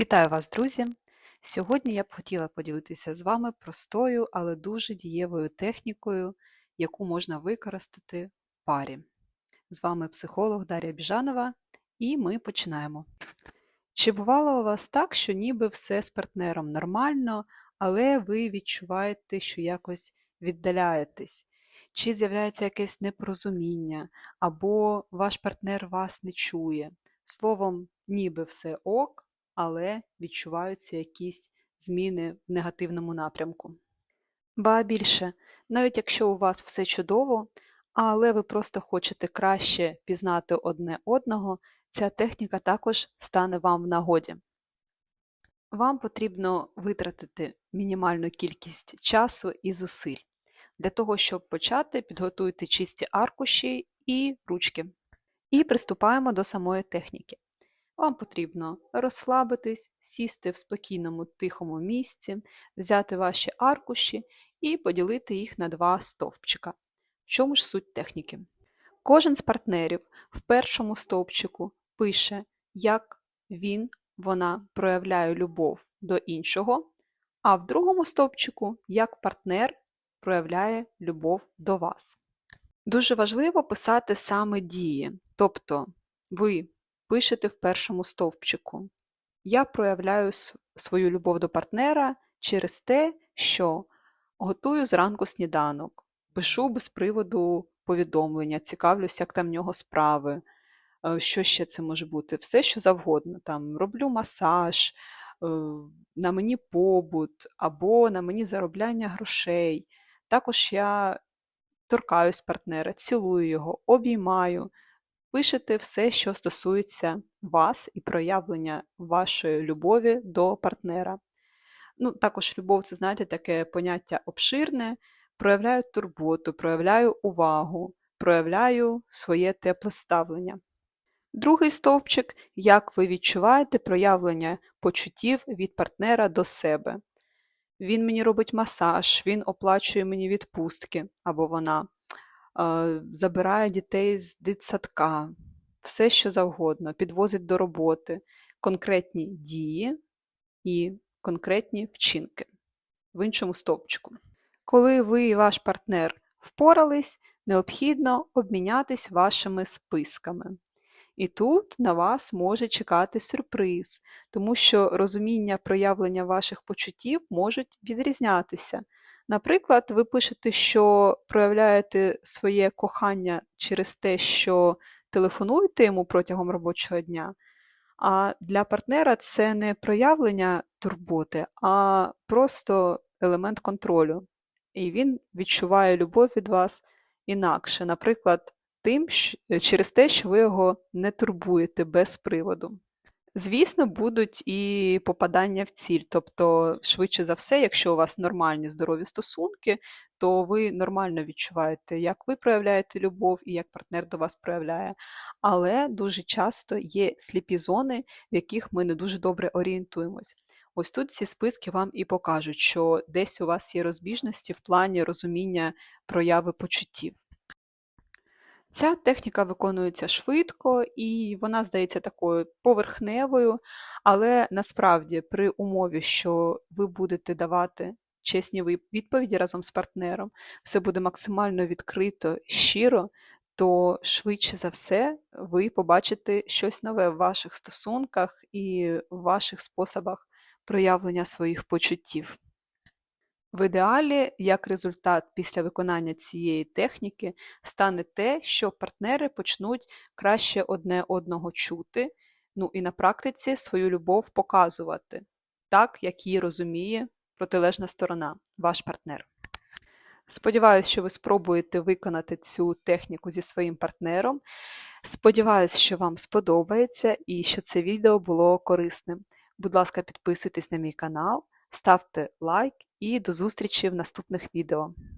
Вітаю вас, друзі! Сьогодні я б хотіла поділитися з вами простою, але дуже дієвою технікою, яку можна використати в парі. З вами психолог Дар'я Біжанова, і ми починаємо. Чи бувало у вас так, що ніби все з партнером нормально, але ви відчуваєте, що якось віддаляєтесь? Чи з'являється якесь непорозуміння, або ваш партнер вас не чує? Словом, ніби все ок, але відчуваються якісь зміни в негативному напрямку. Ба більше, навіть якщо у вас все чудово, але ви просто хочете краще пізнати одне одного, ця техніка також стане вам в нагоді. Вам потрібно витратити мінімальну кількість часу і зусиль. Для того, щоб почати, підготуйте чисті аркуші і ручки. І приступаємо до самої техніки. Вам потрібно розслабитись, сісти в спокійному тихому місці, взяти ваші аркуші і поділити їх на два стовпчика. В чому ж суть техніки? Кожен з партнерів в першому стовпчику пише, як він, вона проявляє любов до іншого, а в другому стовпчику як партнер проявляє любов до вас. Дуже важливо писати саме дії, тобто ви пишете в першому стовпчику. Я проявляю свою любов до партнера через те, що готую зранку сніданок, пишу без приводу повідомлення, цікавлюся, як там в нього справи. Е, що ще це може бути? Все, що завгодно. Там Роблю масаж, е, на мені побут або на мені заробляння грошей. Також я торкаюсь партнера, цілую його, обіймаю. Пишете все, що стосується вас і проявлення вашої любові до партнера. Ну, Також любов це, знаєте, таке поняття обширне. Проявляю турботу, проявляю увагу, проявляю своє тепле ставлення. Другий стовпчик як ви відчуваєте проявлення почуттів від партнера до себе. Він мені робить масаж, він оплачує мені відпустки або вона забирає дітей з дитсадка, все що завгодно, підвозить до роботи, конкретні дії і конкретні вчинки в іншому стовпчику. Коли ви і ваш партнер впорались, необхідно обмінятись вашими списками. І тут на вас може чекати сюрприз, тому що розуміння проявлення ваших почуттів можуть відрізнятися. Наприклад, ви пишете, що проявляєте своє кохання через те, що телефонуєте йому протягом робочого дня, а для партнера це не проявлення турботи, а просто елемент контролю. І він відчуває любов від вас інакше, наприклад, тим, через те, що ви його не турбуєте без приводу. Звісно, будуть і попадання в ціль. Тобто, швидше за все, якщо у вас нормальні здорові стосунки, то ви нормально відчуваєте, як ви проявляєте любов і як партнер до вас проявляє. Але дуже часто є сліпі зони, в яких ми не дуже добре орієнтуємось. Ось тут ці списки вам і покажуть, що десь у вас є розбіжності в плані розуміння прояви почуттів. Ця техніка виконується швидко і вона здається такою поверхневою, але насправді при умові, що ви будете давати чесні відповіді разом з партнером, все буде максимально відкрито, щиро, то швидше за все ви побачите щось нове в ваших стосунках і в ваших способах проявлення своїх почуттів. В ідеалі, як результат після виконання цієї техніки, стане те, що партнери почнуть краще одне одного чути, ну і на практиці свою любов показувати, так, як її розуміє протилежна сторона, ваш партнер. Сподіваюсь, що ви спробуєте виконати цю техніку зі своїм партнером. Сподіваюсь, що вам сподобається і що це відео було корисним. Будь ласка, підписуйтесь на мій канал, ставте лайк і до зустрічі в наступних відео.